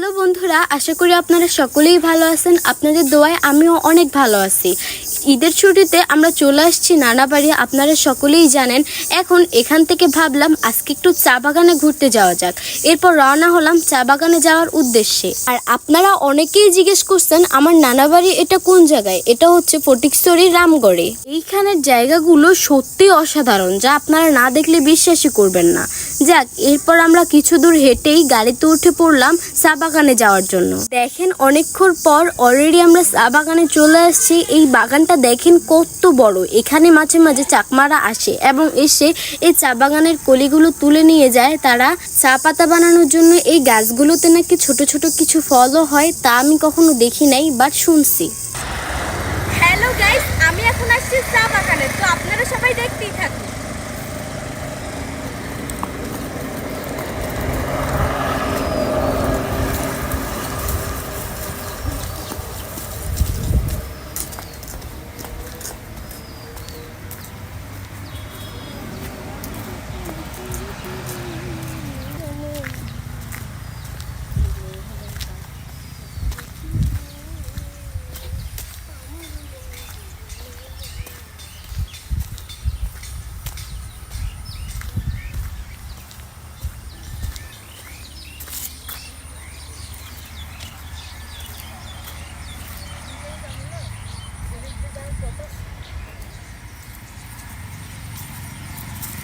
Hello বন্ধুরা, আশা করি আপনারা সকলেই ভালো আছেন। আপনাদের দোয়ায় আমিও অনেক ভালো আছি। ঈদের ছুটিতে আমরা চলে আসছি নানা বাড়ি আপনারা সকলেই জানেন। এখন এখান থেকে ভাবলাম আজকে একটু চা বাগানে ঘুরতে যাওয়া যাক। এরপর রওনা হলাম চা বাগানে যাওয়ার উদ্দেশ্যে। আর আপনারা অনেকেই জিজ্ঞেস করছেন, আমার নানা বাড়ি এটা কোন জায়গায়? এটা হচ্ছে ফটিকছড়ি, রামগড়ে। এইখানের জায়গাগুলো সত্যি অসাধারণ, যা আপনারা না দেখলে বিশ্বাসই করবেন না। যাক, এরপর আমরা কিছু দূর হেঁটেই গাড়িতে উঠে পড়লাম চা বাগানে যাওয়ার জন্য। দেখেন, অনেকক্ষণ পর অলরেডি আমরা চা বাগানে চলে আসছি। এই বাগানটা দেখেন কত বড়। এখানে মাঝে মাঝে চাকমারা আসে এবং এসে এই চা বাগানের কলিগুলো তুলে নিয়ে যায়। তারা চা পাতা বানানোর জন্য এই গাছগুলোতে নাকি ছোট ছোট কিছু ফলও হয়, তা আমি কখনো দেখি নাই বাট শুনছি। হ্যালো গাইস আমি এখন আসছি চা বাগানে। তো আপনারা সবাই দেখতেই থাকুন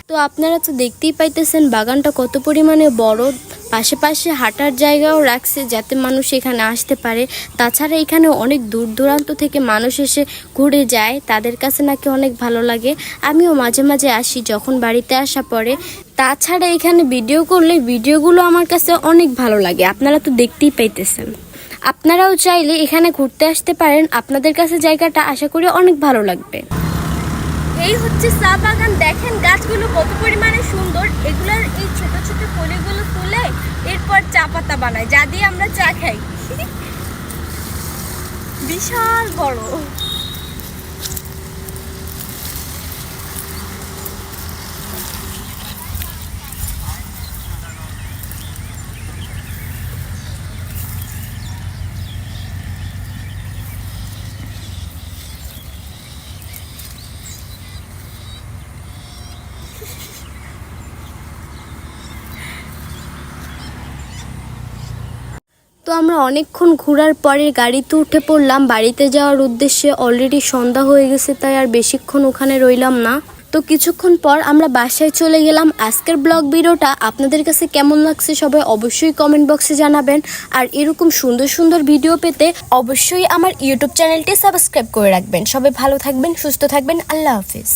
তো আপনারা তো দেখতেই পাইতেছেন বাগানটা কত পরিমাণে বড়। পাশে পাশে হাঁটার জায়গাও রাখছে যাতে মানুষ এখানে আসতে পারে। তাছাড়া এখানে অনেক দূর দূরান্ত থেকে মানুষ এসে ঘুরে যায়, তাদের কাছে নাকি অনেক ভালো লাগে। আমিও মাঝে মাঝে আসি যখন বাড়িতে আসা পরে তাছাড়া এখানে ভিডিও করলে ভিডিওগুলো আমার কাছে অনেক ভালো লাগে, আপনারা তো দেখতেই পাইতেছেন। আপনারাও চাইলে এখানে ঘুরতে আসতে পারেন, আপনাদের কাছে জায়গাটা আশা করি অনেক ভালো লাগবে। এই হচ্ছে চা বাগান। দেখেন গাছগুলো কত পরিমাণে সুন্দর। এগুলোর এই ছোট ছোট কলিগুলো তুলে এরপর চা পাতা বানায়, যা দিয়ে আমরা চা খাই। বিশাল বড়। তো আমরা অনেকক্ষণ ঘোরার পরে গাড়িতে উঠে পড়লাম। বাড়িতে যাওয়ার উদ্দেশ্যে অলরেডি সন্ধ্যা হয়ে গেছে, তাই আর বেশিক্ষণ ওখানে রইলাম না। তো কিছুক্ষণ পর আমরা বাসায় চলে গেলাম। আজকের ব্লগ ভিডিওটা আপনাদের কাছে কেমন লাগছে সবাই অবশ্যই কমেন্ট বক্সে জানাবেন। আর এরকম সুন্দর সুন্দর ভিডিও পেতে অবশ্যই আমার ইউটিউব চ্যানেলটি সাবস্ক্রাইব করে রাখবেন। সবাই ভালো থাকবেন, সুস্থ থাকবেন। আল্লাহ হাফিজ।